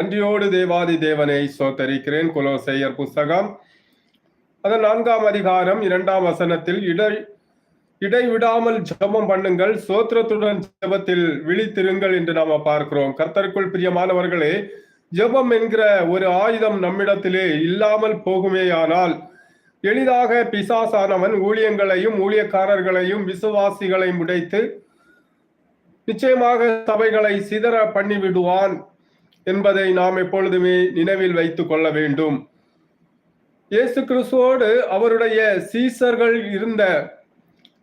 நன்றியோடு தேவாதி தேவனை சோத்தரிக்கிறேன் குலோசையர் புஸ்தகம் அதன் நான்காம் அதிகாரம் இரண்டாம் வசனத்தில் இடை இடைவிடாமல் ஜெபம் பண்ணுங்கள் சோத்திரத்துடன் ஜெபத்தில் விழித்திருங்கள் என்று நாம பார்க்கிறோம். கர்த்தருக்குள் பிரியமானவர்களே ஜெபம் என்கிற ஒரு ஆயுதம் நம்மிடத்திலே இல்லாமல் போகுமேயானால் எளிதாக பிசாசானவன் ஊழியங்களையும் ஊழியக்காரர்களையும் விசுவாசிகளையும் உடைத்து நிச்சயமாக சபைகளை சிதற பண்ணி விடுவான் என்பதை நாம் எப்பொழுதுமே நினைவில் வைத்து கொள்ள வேண்டும். இயேசு கிறிஸ்துவோடு அவருடைய சீசர்கள் இருந்த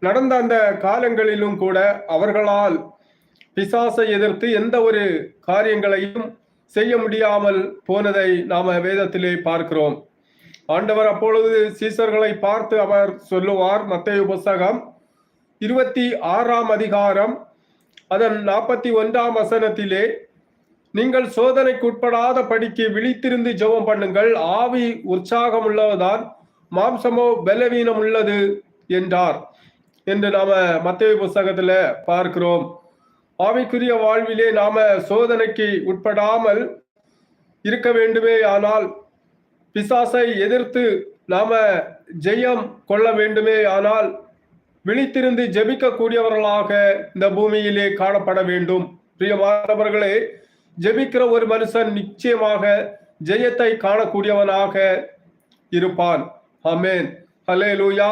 நடந்த அந்த காலங்களிலும் கூட அவர்களால் பிசாசை எதிர்த்து எந்த ஒரு காரியங்களையும் செய்ய முடியாமல் போனதை நாம வேதத்திலே பார்க்கிறோம். ஆண்டவர் அப்பொழுது சீசர்களை பார்த்து அவர் சொல்லுவார் மத்திய புஸ்தகம் இருபத்தி ஆறாம் அதிகாரம் அதன் நாற்பத்தி ஒன்றாம் வசனத்திலே நீங்கள் சோதனைக்கு உட்படாத படிக்கு விழித்திருந்து ஜெபம் பண்ணுங்கள். ஆவி உற்சாகம் உள்ளதுதான் மாம்சமோ பலவீனம் உள்ளது என்றார். என்று நாம மத்திய புஸ்தகத்துல பார்க்கிறோம். ஆவிக்குரிய வாழ்விலே நாம சோதனைக்கு உட்படாமல் இருக்க வேண்டுமே. ஆனால் பிசாசை எதிர்த்து நாம ஜெயம் கொள்ள வேண்டுமே. ஆனால் விழித்திருந்து ஜெபிக்கக்கூடியவர்களாக இந்த பூமியிலே காணப்பட வேண்டும். பிரியமானவர்களே ஜெபிக்கிற ஒரு மனுஷன் நிச்சயமாக ஜெயத்தை காணக்கூடியவனாக இருப்பான். அமேன் ஹலே லூயா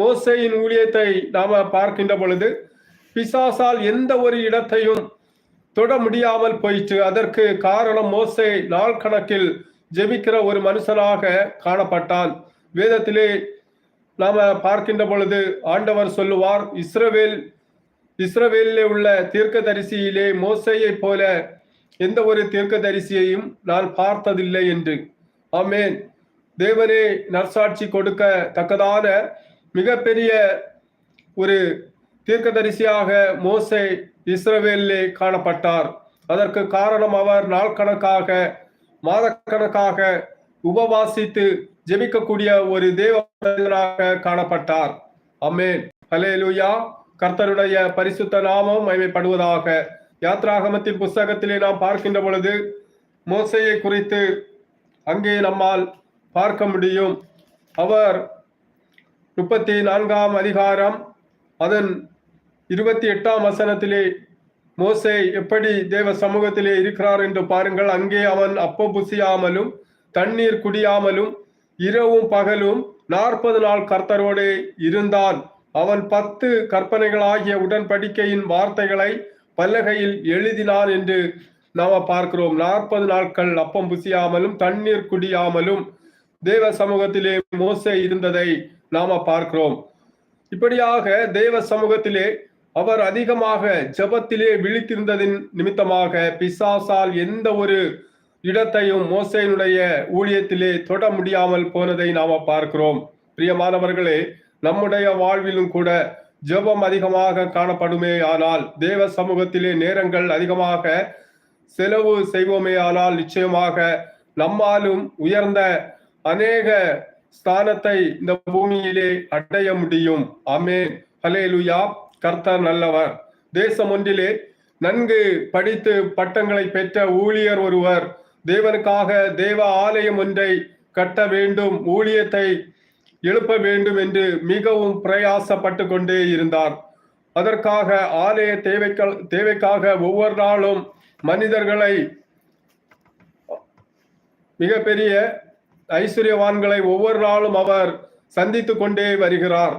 மோசையின் ஊழியத்தை நாம பார்க்கின்ற பொழுது பிசாசால் எந்த ஒரு இடத்தையும் தொட முடியாமல் போயிற்று. அதற்கு காரணம் மோசை நாள் கணக்கில் ஜெபிக்கிற ஒரு மனுஷனாக காணப்பட்டான். வேதத்திலே நாம பார்க்கின்ற பொழுது ஆண்டவர் சொல்லுவார் இஸ்ரவேல் இஸ்ரவேலிலே உள்ள தீர்க்கதரிசியிலே மோசையை போல எந்த ஒரு தீர்க்கதரிசியையும் நான் பார்த்ததில்லை என்று. ஆமேன். தேவனே நற்சாட்சி கொடுக்க தக்கதான மிகப்பெரிய ஒரு தீர்க்கதரிசியாக மோசை இஸ்ரவேலிலே காணப்பட்டார். அதற்கு காரணம் அவர் நாள் கணக்காக மாதக்கணக்காக உபவாசித்து ஜெபிக்கக்கூடிய ஒரு தேவனாக காணப்பட்டார். அம்மேன் ஹலே லூயா கர்த்தருடைய பரிசுத்த நாமம் அமைப்படுவதாக யாத்ராகமத்தின் புஸ்தகத்திலே நாம் பார்க்கின்ற பொழுது மோசையை குறித்து அங்கே நம்மால் பார்க்க முடியும். அவர் முப்பத்தி நான்காம் அதிகாரம் அதன் இருபத்தி எட்டாம் வசனத்திலே மோசை எப்படி தேவ சமூகத்திலே இருக்கிறார் என்று பாருங்கள். அங்கே அவன் அப்போ புசியாமலும் தண்ணீர் குடியாமலும் இரவும் பகலும் நாற்பது நாள் கர்த்தரோடு இருந்தான். அவன் பத்து கற்பனைகளாகிய உடன்படிக்கையின் வார்த்தைகளை பல்லகையில் எழுதினான் என்று நாம பார்க்கிறோம். நாற்பது நாட்கள் அப்பம் புசியாமலும் தண்ணீர் குடியாமலும் தேவ சமூகத்திலே மோசை இருந்ததை நாம பார்க்கிறோம். இப்படியாக தேவ சமூகத்திலே அவர் அதிகமாக ஜபத்திலே விழித்திருந்ததின் நிமித்தமாக பிசாசால் எந்த ஒரு இடத்தையும் மோசையினுடைய ஊழியத்திலே தொட முடியாமல் போனதை நாம பார்க்கிறோம். பிரியமானவர்களே நம்முடைய வாழ்விலும் கூட ஜெபம் அதிகமாக காணப்படுமே ஆனால் தேவ சமூகத்திலே நேரங்கள் அதிகமாக செலவு செய்வோமே ஆனால் நிச்சயமாக நம்மாலும் உயர்ந்த அநேக ஸ்தானத்தை இந்த பூமியிலே அடைய முடியும். அமே ஹலேலுயா கர்த்தர் நல்லவர். தேசம் ஒன்றிலே நன்கு படித்து பட்டங்களை பெற்ற ஊழியர் ஒருவர் தேவனுக்காக தேவ ஆலயம் ஒன்றை கட்ட வேண்டும். ஊழியத்தை எழுப்ப வேண்டும் என்று மிகவும் பிரயாசப்பட்டு கொண்டே இருந்தார். அதற்காக ஆலய தேவைக்கள் தேவைக்காக ஒவ்வொரு நாளும் மனிதர்களை மிகப்பெரிய ஐஸ்வர்யவான்களை ஒவ்வொரு நாளும் அவர் சந்தித்து கொண்டே வருகிறார்.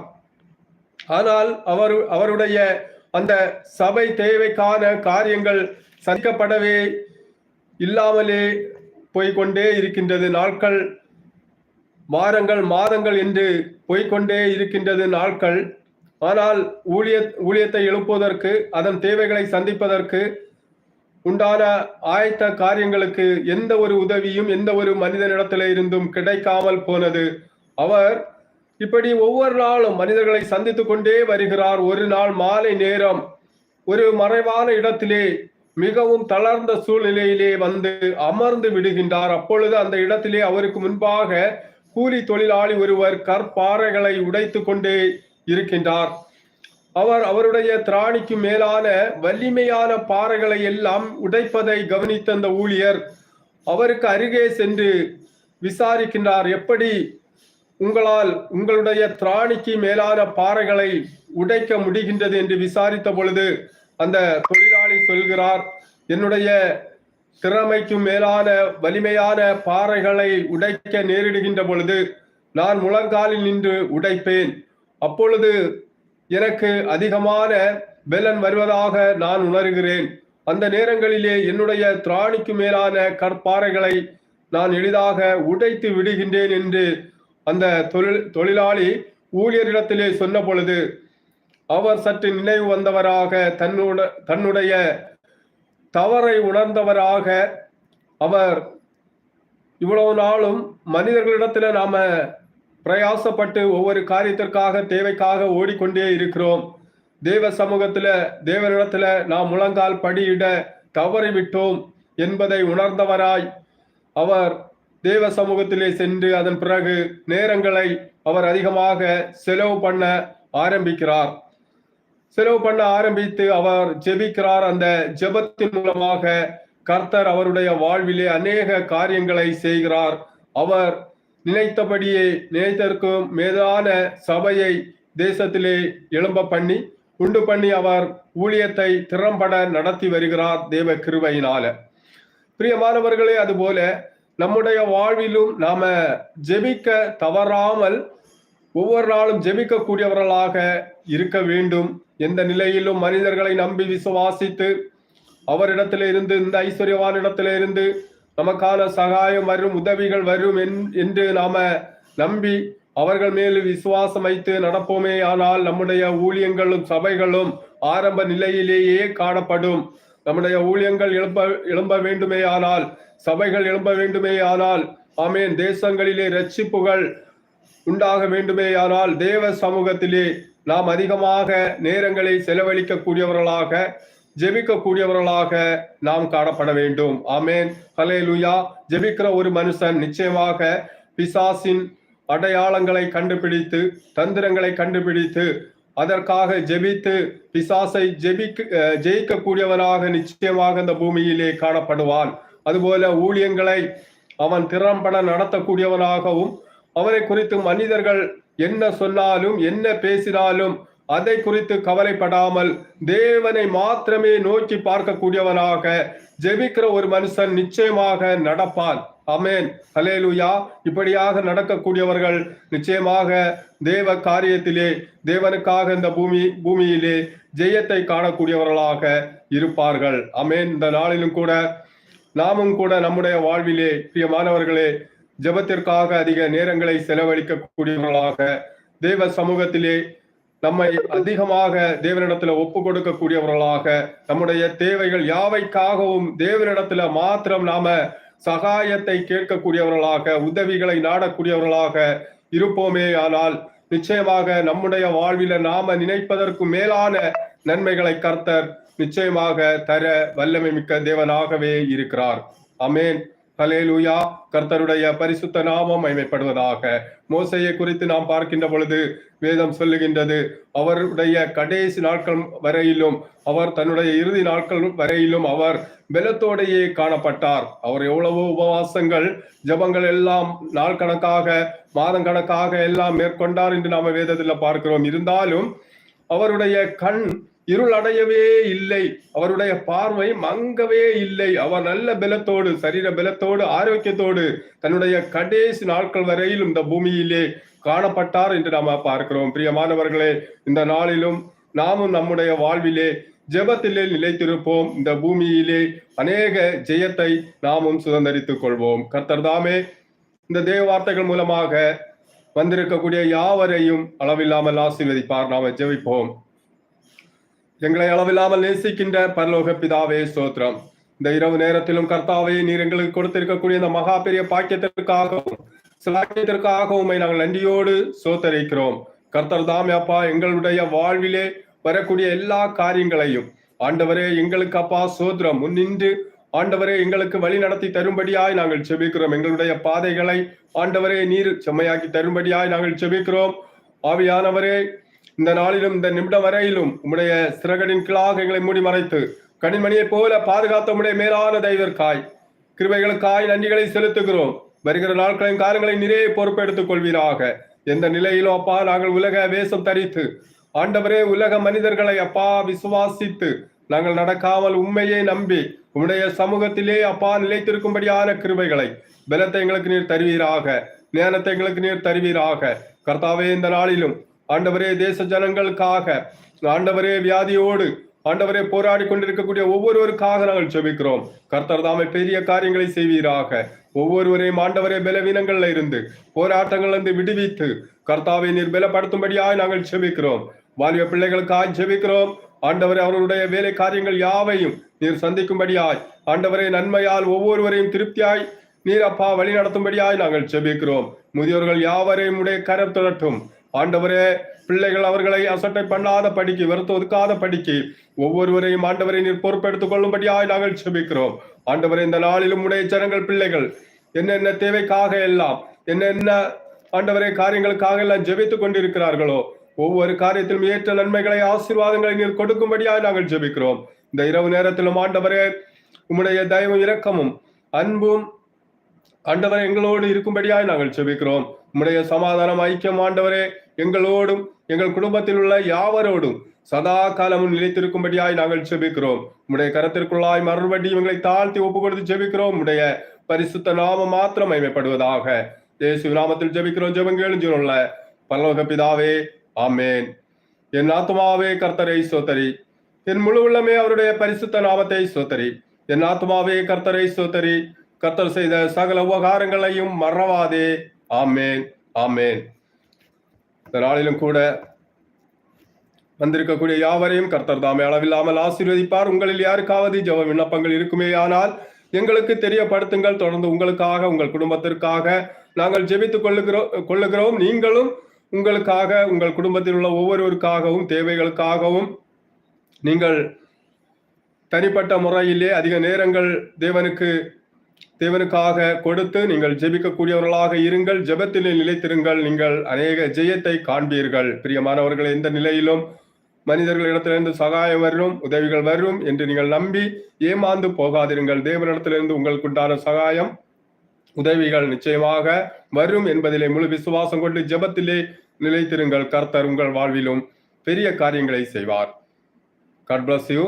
ஆனால் அவர் அவருடைய அந்த சபை தேவைக்கான காரியங்கள் சந்திக்கப்படவே இல்லாமலே போய்கொண்டே இருக்கின்றது. நாட்கள் வாரங்கள் மாதங்கள் என்று போய்கொண்டே இருக்கின்றது நாட்கள். ஆனால் ஊழிய ஊழியத்தை எழுப்புவதற்கு அதன் தேவைகளை சந்திப்பதற்கு உண்டான ஆயத்த காரியங்களுக்கு எந்த ஒரு உதவியும் எந்த ஒரு மனிதனிடத்தில இருந்தும் கிடைக்காமல் போனது. அவர் இப்படி ஒவ்வொரு நாளும் மனிதர்களை சந்தித்து கொண்டே வருகிறார். ஒரு நாள் மாலை நேரம் ஒரு மறைவான இடத்திலே மிகவும் தளர்ந்த சூழ்நிலையிலே வந்து அமர்ந்து விடுகின்றார். அப்பொழுது அந்த இடத்திலே அவருக்கு முன்பாக கூலி தொழிலாளி ஒருவர் கற்பாறைகளை உடைத்து கொண்டே இருக்கின்றார். அவர் அவருடைய திராணிக்கு மேலான வலிமையான பாறைகளை எல்லாம் உடைப்பதை கவனித்த அந்த ஊழியர் அவருக்கு அருகே சென்று விசாரிக்கின்றார் எப்படி உங்களால் உங்களுடைய திராணிக்கு மேலான பாறைகளை உடைக்க முடிகின்றது? என்று விசாரித்த பொழுது அந்த தொழிலாளி சொல்கிறார் என்னுடைய திறமைக்கும் மேலான வலிமையான பாறைகளை உடைக்க நேரிடுகின்ற பொழுது நான் முழங்காலில் நின்று உடைப்பேன். அப்பொழுது எனக்கு அதிகமான பெலன் வருவதாக நான் உணர்கிறேன். அந்த நேரங்களிலே என்னுடைய திராணிக்கு மேலான கற்பாறைகளை நான் எளிதாக உடைத்து விடுகின்றேன் என்று அந்த தொழில் தொழிலாளி ஊழியரிடத்திலே சொன்ன பொழுது அவர் சற்று நினைவு வந்தவராக தன்னுட தன்னுடைய தவறை உணர்ந்தவராக அவர் இவ்வளவு நாளும் மனிதர்களிடத்துல நாம பிரயாசப்பட்டு ஒவ்வொரு காரியத்திற்காக தேவைக்காக ஓடிக்கொண்டே இருக்கிறோம். தேவ சமூகத்துல தேவனிடத்துல நாம் முழங்கால் படியிட தவறிவிட்டோம் என்பதை உணர்ந்தவராய் அவர் தேவ சமூகத்திலே சென்று அதன் பிறகு நேரங்களை அவர் அதிகமாக செலவு பண்ண ஆரம்பிக்கிறார். செலவு பண்ண ஆரம்பித்து அவர் ஜெபிக்கிறார். அந்த ஜெபத்தின் மூலமாக கர்த்தர் அவருடைய வாழ்விலே அநேக காரியங்களை செய்கிறார். அவர் நினைத்தபடியே நினைத்திருக்கும் மேதான சபையை தேசத்திலே எழும்ப பண்ணி உண்டு பண்ணி அவர் ஊழியத்தை திறம்பட நடத்தி வருகிறார் தேவ கிருபையினால. பிரியமானவர்களே அதுபோல நம்முடைய வாழ்விலும் நாம ஜெபிக்க தவறாமல் ஒவ்வொரு நாளும் ஜெபிக்கக்கூடியவர்களாக இருக்க வேண்டும். எந்த நிலையிலும் மனிதர்களை நம்பி விசுவாசித்து அவரிடத்தில இருந்து இந்த ஐஸ்வர்யவான் இடத்தில இருந்து நமக்கான சகாயம் வரும் உதவிகள் வரும் என்- என்று நாம நம்பி அவர்கள் மேல் விசுவாசம் வைத்து நடப்போமே. ஆனால் நம்முடைய ஊழியங்களும் சபைகளும் ஆரம்ப நிலையிலேயே காணப்படும். நம்முடைய ஊழியங்கள் எழும்ப எழும்ப வேண்டுமே ஆனால் சபைகள் எழும்ப வேண்டுமே ஆனால் ஆமேன். தேசங்களிலே ரட்சிப்புகள் உண்டாக வேண்டுமேயானால் தேவ சமூகத்திலே நாம் அதிகமாக நேரங்களை செலவழிக்கக்கூடியவர்களாக ஜெபிக்கக்கூடியவர்களாக நாம் காணப்பட வேண்டும். ஆமேன். ஹalleluya. ஜெபிக்கிற ஒரு மனுஷன் நிச்சயமாக பிசாசின் அடையாளங்களை கண்டுபிடித்து தந்திரங்களை கண்டுபிடித்து அதற்காக ஜெபித்து பிசாசை ஜெபிக்க ஜெயிக்கக்கூடியவனாக நிச்சயமாக இந்த பூமியிலே காணப்படுவான். அதுபோல ஊழியங்களை அவன் திறம்பட நடத்தக்கூடியவனாகவும் அவனை குறித்து மனிதர்கள் என்ன சொன்னாலும் என்ன பேசினாலும் அதை குறித்து கவலைப்படாமல் தேவனை மாத்திரமே நோக்கி பார்க்கக்கூடியவனாக ஜெபிக்கிற ஒரு மனுஷன் நிச்சயமாக நடப்பான். அமேன் ஹலேலுயா இப்படியாக நடக்கக்கூடியவர்கள் நிச்சயமாக தேவ காரியத்திலே தேவனுக்காக இந்த பூமி பூமியிலே ஜெயத்தை காணக்கூடியவர்களாக இருப்பார்கள். அமேன் இந்த நாளிலும் கூட நாமும் கூட நம்முடைய வாழ்விலே பிரியமானவர்களே ஜெபத்திற்காக அதிக நேரங்களை செலவழிக்க கூடியவர்களாக தேவ சமூகத்திலே நம்மை அதிகமாக தேவனிடத்துல ஒப்பு கொடுக்கக்கூடியவர்களாக நம்முடைய தேவைகள் யாவைக்காகவும் தேவனிடத்துல மாத்திரம் நாம சகாயத்தை கேட்கக்கூடியவர்களாக உதவிகளை நாடக்கூடியவர்களாக இருப்போமே. ஆனால் நிச்சயமாக நம்முடைய வாழ்வில நாம நினைப்பதற்கு மேலான நன்மைகளை கர்த்தர் நிச்சயமாக தர வல்லமை மிக்க தேவனாகவே இருக்கிறார். அமேன் ஹலேலூயா கர்த்தருடைய பரிசுத்த நாமம் மைமைப்படுவதாக மோசையை குறித்து நாம் பார்க்கின்ற பொழுது வேதம் சொல்லுகின்றது. அவருடைய கடைசி நாட்கள் வரையிலும் அவர் தன்னுடைய இறுதி நாட்கள் வரையிலும் அவர் பலத்தோடையே காணப்பட்டார். அவர் எவ்வளவோ உபவாசங்கள் ஜபங்கள் எல்லாம் நாள் கணக்காக மாதம் கணக்காக எல்லாம் மேற்கொண்டார் என்று நாம வேதத்தில் பார்க்கிறோம். இருந்தாலும் அவருடைய கண் இருள் அடையவே இல்லை. அவருடைய பார்வை மங்கவே இல்லை. அவர் நல்ல பலத்தோடு சரீர பலத்தோடு ஆரோக்கியத்தோடு தன்னுடைய கடைசி நாட்கள் வரையிலும் இந்த பூமியிலே காணப்பட்டார் என்று நாம பார்க்கிறோம். பிரியமானவர்களே இந்த நாளிலும் நாமும் நம்முடைய வாழ்விலே ஜெபத்திலே நிலைத்திருப்போம். இந்த பூமியிலே அநேக ஜெயத்தை நாமும் சுதந்திரித்துக் கொள்வோம். கர்த்தர் தாமே இந்த தேவ வார்த்தைகள் மூலமாக வந்திருக்கக்கூடிய யாவரையும் அளவில்லாமல் ஆசீர்வதிப்பார். நாம ஜெபிப்போம். எங்களை அளவில்லாமல் நேசிக்கின்ற பரலோக பிதாவே சோத்ரம் இந்த இரவு நேரத்திலும் கர்த்தாவே நீர் எங்களுக்கு கொடுத்திருக்கக்கூடிய இந்த மகா பெரிய பாக்கியத்திற்காகவும் சிலாக்கியத்திற்காகவும் நாங்கள் நன்றியோடு சோத்தரிக்கிறோம் கர்த்தர் தாமே அப்பா எங்களுடைய வாழ்விலே வரக்கூடிய எல்லா காரியங்களையும் ஆண்டவரே எங்களுக்கு அப்பா சோத்ரம் முன்னின்று ஆண்டவரே எங்களுக்கு வழி நடத்தி தரும்படியாய் நாங்கள் செபிக்கிறோம். எங்களுடைய பாதைகளை ஆண்டவரே நீர் செம்மையாக்கி தரும்படியாய் நாங்கள் செபிக்கிறோம். ஆவியானவரே இந்த நாளிலும் இந்த நிமிடம் வரையிலும் உம்முடைய சிறகடின் கீழாக எங்களை மூடி மறைத்து கனிமணியைப் போல பாதுகாத்த உம்முடைய மேலான தெய்வர்காய் கிருபைகளுக்காய் நன்றிகளை செலுத்துகிறோம். வருகிற நாட்களையும் காலங்களை நிறைய பொறுப்பெடுத்துக் கொள்வீராக. எந்த நிலையிலும் அப்பா நாங்கள் உலக வேஷம் தரித்து ஆண்டவரே உலக மனிதர்களை அப்பா விசுவாசித்து நாங்கள் நடக்காமல் உண்மையை நம்பி உம்முடைய சமூகத்திலே அப்பா நிலைத்திருக்கும்படியான கிருபைகளை பலத்தை எங்களுக்கு நீர் தருவீராக ஞானத்தை எங்களுக்கு நீர் தருவீராக. கர்த்தாவே இந்த நாளிலும் ஆண்டவரே தேச ஜனங்களுக்காக ஆண்டவரே வியாதியோடு ஆண்டவரே போராடி கொண்டிருக்கக்கூடிய ஒவ்வொருவருக்காக நாங்கள் ஜெபிக்கிறோம். கர்த்தர் தாமே பெரிய காரியங்களை செய்வீராக. ஒவ்வொருவரையும் ஆண்டவரே பலவீனங்கள்ல இருந்து போராட்டங்கள்ல இருந்து விடுவித்து கர்த்தாவை நீர் பலப்படுத்தும்படியாய் நாங்கள் ஜெபிக்கிறோம். வாலிப பிள்ளைகளுக்காய் ஜெபிக்கிறோம். ஆண்டவரே அவர்களுடைய வேலை காரியங்கள் யாவையும் நீர் சந்திக்கும்படியாய் ஆண்டவரே நன்மையால் ஒவ்வொருவரையும் திருப்தியாய் நீர் அப்பா வழி நடத்தும்படியாய் நாங்கள் செபிக்கிறோம் முதியோர்கள் யாவரையும் உடைய கரம் தொடட்டும் ஆண்டவரே பிள்ளைகள் அவர்களை அசட்டை பண்ணாத படிக்கு வெறுத்து ஒதுக்காத படிக்கு. ஒவ்வொருவரையும் ஆண்டவரை நீர் பொறுப்பெடுத்துக் கொள்ளும்படியாய் நாங்கள் ஜெபிக்கிறோம். ஆண்டவரே இந்த நாளிலும் உடைய ஜனங்கள் பிள்ளைகள் என்னென்ன தேவைக்காக எல்லாம் என்னென்ன ஆண்டவரே காரியங்களுக்காக எல்லாம் ஜெபித்துக் கொண்டிருக்கிறார்களோ ஒவ்வொரு காரியத்திலும் ஏற்ற நன்மைகளை ஆசீர்வாதங்களை நீர் கொடுக்கும்படியாய் நாங்கள் ஜெபிக்கிறோம். இந்த இரவு நேரத்திலும் ஆண்டவரே உம்முடைய தயவும் இரக்கமும் அன்பும் ஆண்டவரை எங்களோடு இருக்கும்படியாய் நாங்கள் ஜெபிக்கிறோம். உம்முடைய சமாதானம் ஐக்கியம் ஆண்டவரே எங்களோடும் எங்கள் குடும்பத்தில் உள்ள யாவரோடும் சதா காலமும் நிலைத்திருக்கும்படியாய் நாங்கள் ஜெபிக்கிறோம். உம்முடைய கரத்திற்குள்ளாய் மறுபடியும் எங்களை தாழ்த்தி ஒப்பு கொடுத்து ஜெபிக்கிறோம். உடைய பரிசுத்த நாமம் மாத்திரம் அமைப்படுவதாக இயேசு நாமத்தில் ஜெபிக்கிறோம். ஜெபங்களும் பல்லோக பிதாவே ஆமேன். என் ஆத்மாவே கர்த்தரை சோத்தரி என் முழு உள்ளமே அவருடைய பரிசுத்த நாமத்தை சோத்தரி என் ஆத்மாவே கர்த்தரை சோத்தரி கர்த்தர் செய்த சகல உபகாரங்களையும் மறவாதே. ஆமேன் ஆமேன். இந்த நாளிலும் கூட வந்திருக்கக்கூடிய யாவரையும் கர்த்தர் தாமே அளவில்லாமல் ஆசீர்வதிப்பார். உங்களில் யாருக்காவது ஜெப விண்ணப்பங்கள் இருக்குமே ஆனால் எங்களுக்கு தெரியப்படுத்துங்கள். தொடர்ந்து உங்களுக்காக உங்கள் குடும்பத்திற்காக நாங்கள் ஜெபித்துக் கொள்ளுகிறோம் கொள்ளுகிறோம். நீங்களும் உங்களுக்காக உங்கள் குடும்பத்தில் உள்ள ஒவ்வொருவருக்காகவும் தேவைகளுக்காகவும் நீங்கள் தனிப்பட்ட முறையிலே அதிக நேரங்கள் தேவனுக்கு தேவனுக்காக கொடுத்து நீங்கள் ஜெபிக்கக்கூடியவர்களாக இருங்கள் ஜெபத்திலே நிலைத்திருங்கள் நீங்கள் அநேக ஜெயத்தை காண்பீர்கள். பிரியமானவர்கள் எந்த நிலையிலும் மனிதர்களிடத்திலிருந்து சகாயம் வரும் உதவிகள் வரும் என்று நீங்கள் நம்பி ஏமாந்து போகாதிருங்கள். தேவனிடத்திலிருந்து உங்களுக்குண்டான சகாயம் உதவிகள் நிச்சயமாக வரும் என்பதிலே முழு விசுவாசம் கொண்டு ஜெபத்திலே நிலைத்திருங்கள். கர்த்தர் உங்கள் வாழ்விலும் பெரிய காரியங்களை செய்வார். God bless you